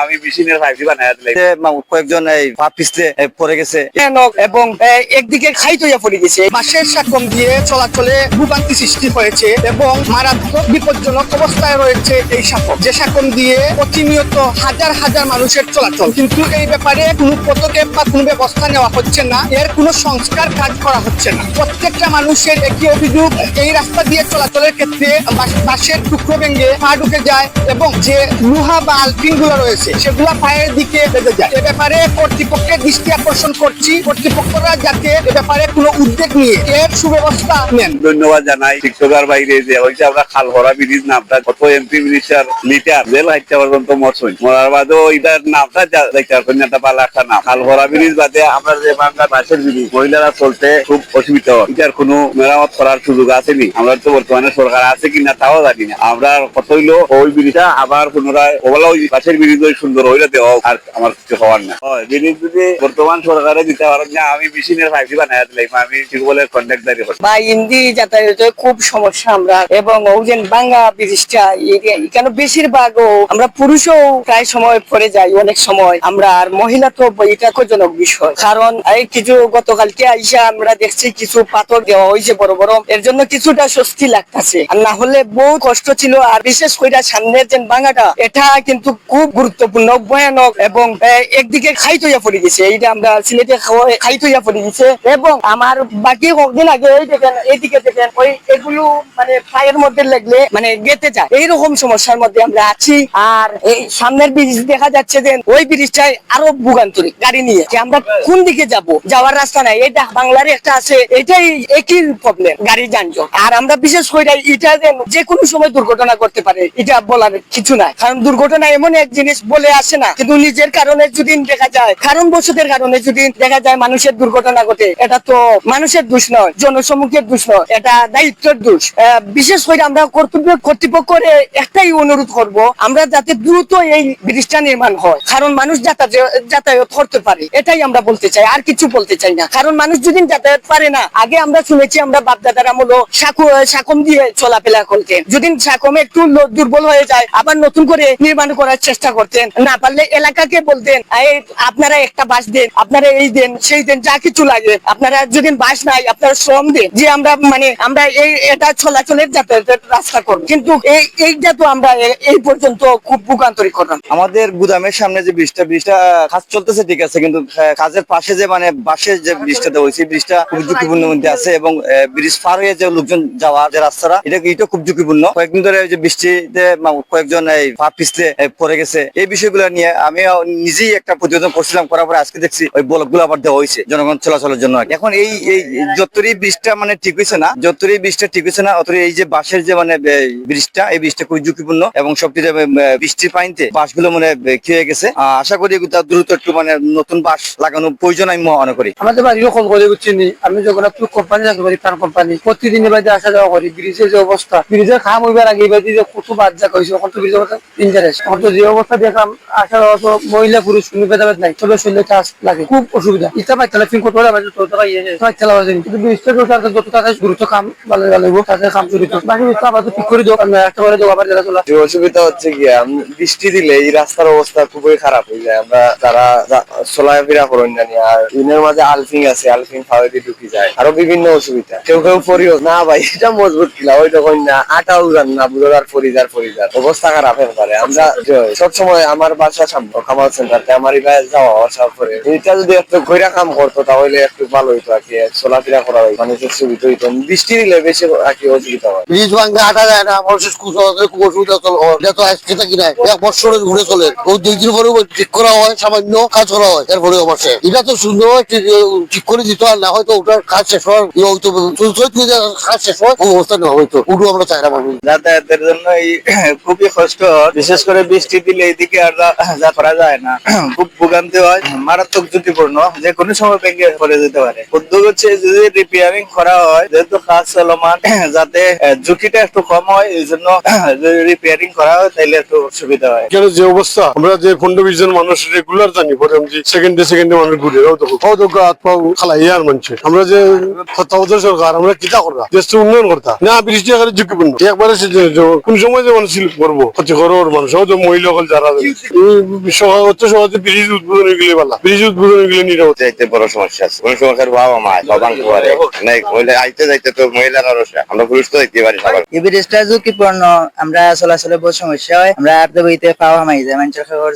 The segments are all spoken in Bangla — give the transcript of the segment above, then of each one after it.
আমি মেশিনের কয়েকজন এই পা পিছলে পড়ে গেছে। এবং একদিকে খাইত হইয়া পড়ে গেছে। বাসের সাকম দিয়ে চলাচলে ভূগান্তি সৃষ্টি হয়েছে এবং মারাত্মক বিপজ্জনক অবস্থায় রয়েছে এই সাকম যে সাকম দিয়ে প্রতিনিয়ত হাজার হাজার মানুষের চলাচল। কিন্তু এই ব্যাপারে কোনো পদক্ষেপ বা কোনো ব্যবস্থা নেওয়া হচ্ছে না। এর কোনো সংস্কার কাজ করা হচ্ছে না। প্রত্যেকটা মানুষের একই অভিযোগ এই রাস্তা দিয়ে চলাচলের ক্ষেত্রে বাস- বাসের টুকরো ভেঙে পা ঢুকে যায় এবং যে লোহা বা আলপিনগুলো রয়েছে সেগুলা পায়ের দিকে বেঁধে যায়। এ ব্যাপারে কর্তৃপক্ষের দৃষ্টি আকর্ষণ করছি। কর্তৃপক্ষরা যাতে এ ব্যাপারে কোনো উদ্যোগ নিয়ে এর সুব্যবস্থা নেন। ধন্যবাদ জানাই। টিকটকার বাইরে যে হয়েছে, আমরা খালভরা ব্রিজ নামটা কত এমপি মিনিস্টার লিটার, জেল হাইটা পর্যন্ত মরছই মরার বাদেও এটার নামটা পালা একটা নাম। ব্রিজ বাদে আমরা যে বাংলা বাসের ব্রিজ মহিলারা চলতে খুব অসুবিধা হয়। এটার কোনো মেরামত করার সুযোগ আসেনি। আমরা তো বর্তমানে সরকার আছে কিনা তাও জানি না। আমরা কত হইল ওই ব্রিজটা আবার পুনরায় ওগুলা ওই বাসের ব্রিজ সুন্দর হইলে দেওয়া আর আমার কিছু হওয়ার না। হয় ব্রিজ যদি বর্তমান সরকারে দিতে পারেন না আমি মেশিনের ফাইভটি বানাই দিলাম আমি ঠিক বলে কন্ট্যাক্ট দাঁড়িয়ে বা ইন্দি যাতায়াতে খুব সমস্যা আমরা এবং ওজেন বাঙ্গা ব্রিজটা এখানে বেশিরভাগ আমরা পুরুষও প্রায় সময় পড়ে যাই অনেক সময়। আমরা আর মহিলা তো এটা জনক বিষয়। কারণ এই কিছু গতকালকে আইসা আমরা দেখছি কিছু পাথর দেওয়া হয়েছে বড় বড়। এর জন্য কিছুটা স্বস্তি লাগতেছে। আর না হলে বহু কষ্ট ছিল আর বিশেষ করে সামনের যে বাঙ্গাটা এটা কিন্তু খুব মানে মানে এইরকম সমস্যার মধ্যে আমরা আছি। আর এই সামনের ব্রিজ দেখা যাচ্ছে যে, ওই আরও ভুগান্তরিক গাড়ি নিয়ে। যে আমরা কোন দিকে যাব? যাওয়ার রাস্তা নাই। এটা বাংলার একটা আছে। এটাই একই প্রবলেম গাড়ি যানজট। আর আমরা বিশেষ করে এটা যে কোনো সময় দুর্ঘটনা করতে পারে, এটা বলার কিছু নাই। কারণ দুর্ঘটনা এমন এক জিনিস আসে না। কিন্তু নিজের কারণে যদি দেখা যায় কারণ বসতের কারণে যদি দেখা যায় মানুষের দুর্ঘটনা ঘটে, এটা তো মানুষের দোষ নয় জনসমুখের দোষ নয়, এটা দায়িত্বের দোষ। বিশেষ করে আমরা কর্তব্য, কর্তৃপক্ষের একটাই অনুরোধ করব, আমরা যাতে দ্রুত এই ব্রিজটা নির্মাণ হয়। কারণ মানুষ যাতায়াত করতে পারে, এটাই আমরা বলতে চাই, আর কিছু বলতে চাই না। কারণ মানুষ যদি যাতায়াত পারে না, আগে আমরা শুনেছি আমরা বাপদাদার আমলো সাকম দিয়ে চলাফেরা করতেন। যদি সাকমে একটু দুর্বল হয়ে যায়, আবার নতুন করে নির্মাণ করার চেষ্টা করতেন। না পারলে এলাকাকে বলতেন আপনারা একটা বাস দেন, আপনারা এই দেন, সেই দেন, যা কিছু লাগে। আপনারা যদি বাস নাই, আপনারা শ্রম দেন, যে আমরা মানে আমরা এই, এটা চলাচলের যাতায়াতের রাস্তা করব। কিন্তু এই, এইটা তো আমরা এই পর্যন্ত খুব ভোগান্তরিক করলাম আমাদের গুদামের সামনে যে ব্রিজটা ব্রিজটা কাজ চলতেছে, ঠিক আছে, কিন্তু কাজের পাশে যে মানে বাসের যে দেওয়া হয়েছে ব্রিজটা খুব ঝুঁকিপূর্ণ মধ্যে আছে এবং ব্রিজ পার হয়ে যে লোকজন যাওয়া, যে রাস্তাটা, এটা এটা খুব ঝুঁকিপূর্ণ। কয়েকদিন ধরে যে বৃষ্টিতে কয়েকজন, এই, পা পিছলে পড়ে গেছে। এই বিষয়গুলো নিয়ে আমি নিজেই একটা প্রতিবেদন করছিলাম করার পরে আজকে দেখছি ওই ব্লকগুলো আবার দেওয়া হয়েছে জনগণ চলাচলের জন্য এখন এই এই যতরই ব্রিজটা মানে ঠিক হয়েছে না যতরই ব্রিজটা ঠিক হয়েছে না অতরই এই যে বাসের যে মানে ব্রিজটা এই ব্রিজটা খুবই ঝুঁকিপূর্ণ এবং আহ, বৃষ্টির পানিতে বাসগুলো মানে খেয়ে গেছে। আহ, আশা করি দ্রুত একটু মানে নতুন বাস লাগানো প্রয়োজন আমি মনে করি। আমাদের বাড়িও কল করে চিনি আমি যখন কোম্পানি চাকরি করি তার কোম্পানি। প্রতিদিন বাড়িতে আসা যাওয়া করি ব্রিজের যে অবস্থা ব্রিজের খাম হইবার আগে এবার যে কত বাদ যা কইছে এখন তো ব্রিজের ইন্টারেস্ট এখন তো যে অবস্থা দেখলাম আসা যাওয়া তো মহিলা পুরুষ কোনো ভেদাভেদ নাই চাষ লাগে, খুব অসুবিধা। পাই করতে তো তারা ইয়ে বাজে কিন্তু যত তাদের গুরুত্ব কাম ভালো ভালো তাদের কাম বাকি আবার তো ঠিক করে একটা করে জেলা চলা অসুবিধা হচ্ছে কি বৃষ্টি দিলে এই রাস্তার অবস্থা খুবই খারাপ হয়ে যায়। আমরা যারা চলাফেরা করেন জানি, আর ইনের মাঝে আলফিং আছে, আলফিং ফাওয়াতে ঢুকি যায়। আরও বিভিন্ন অসুবিধা। কেউ কেউ পরিও না ভাই, এটা মজবুত কিলা ওই তখন না আটাও যান না বুড়ার পরিজার পরিজার অবস্থা খারাপ হতে পারে। আমরা সব সময় আমার বাসা সামনে খামার সেন্টারতে আমার এই বাইরে যাওয়া আসা করে এটা যদি একটু ঘইরা কাম করতো তাহলে একটু ভালো হইতো আর কি চলাফেরা করা হয় মানুষের সুবিধা হইতো বৃষ্টি দিলে বেশি আর কি অসুবিধা হয়। ব্রিজ ভাঙ্গা হাঁটা যায় না মানুষের অসুবিধা চলে এটা তো আজকে থাকি না এক বছরে ঘুরে চলে। ও দুই দিন পরে ঠিক করা হয় সামান্য কাজ করা হয় এরপরে অবশ্যই এটা তো সুন্দর ঠিক ঠিক করে দিত আর না হয়তো ওটার কাজ শেষ ইয়ে হয়তো কাজ শেষ হয় ওই অবস্থা না হয়তো উঠু আমরা চাই না মানুষ যাতায়াতের জন্য এই খুবই কষ্ট বিশেষ করে বৃষ্টি দিলে এইদিকে ঝুঁকিপূর্ণ মানুষ রেগুলার জানি মানছে। আমরা যে সরকার, আমরা কিতা করবা? উন্নয়ন করতা? না, বৃষ্টি ঝুঁকিপূর্ণ। একবারে কোন সময় যে মানুষ করব? ক্ষতি করো মানুষ মহিলা হল যারা অত সহজে ব্রিজ উদ্বোধন হয়ে গেলে ব্রিজ উদ্বোধন হয়ে নিরাপদ। যাইতে বড় সমস্যা আছে। কোন সময় বাবা মা বাবাং পারে নাই মহিলা আইতে যাইতে তো মহিলার আমরা পুরুষ তো যাইতে পারি সবার। এই ব্রিজটা ঝুঁকিপূর্ণ। আমরা চলাচলে বহু সমস্যা হয়। আমরা বহু বইতে পাওয়া মাই যায় মানুষের খবর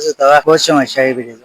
বহুত সমস্যা এই ব্রিজ।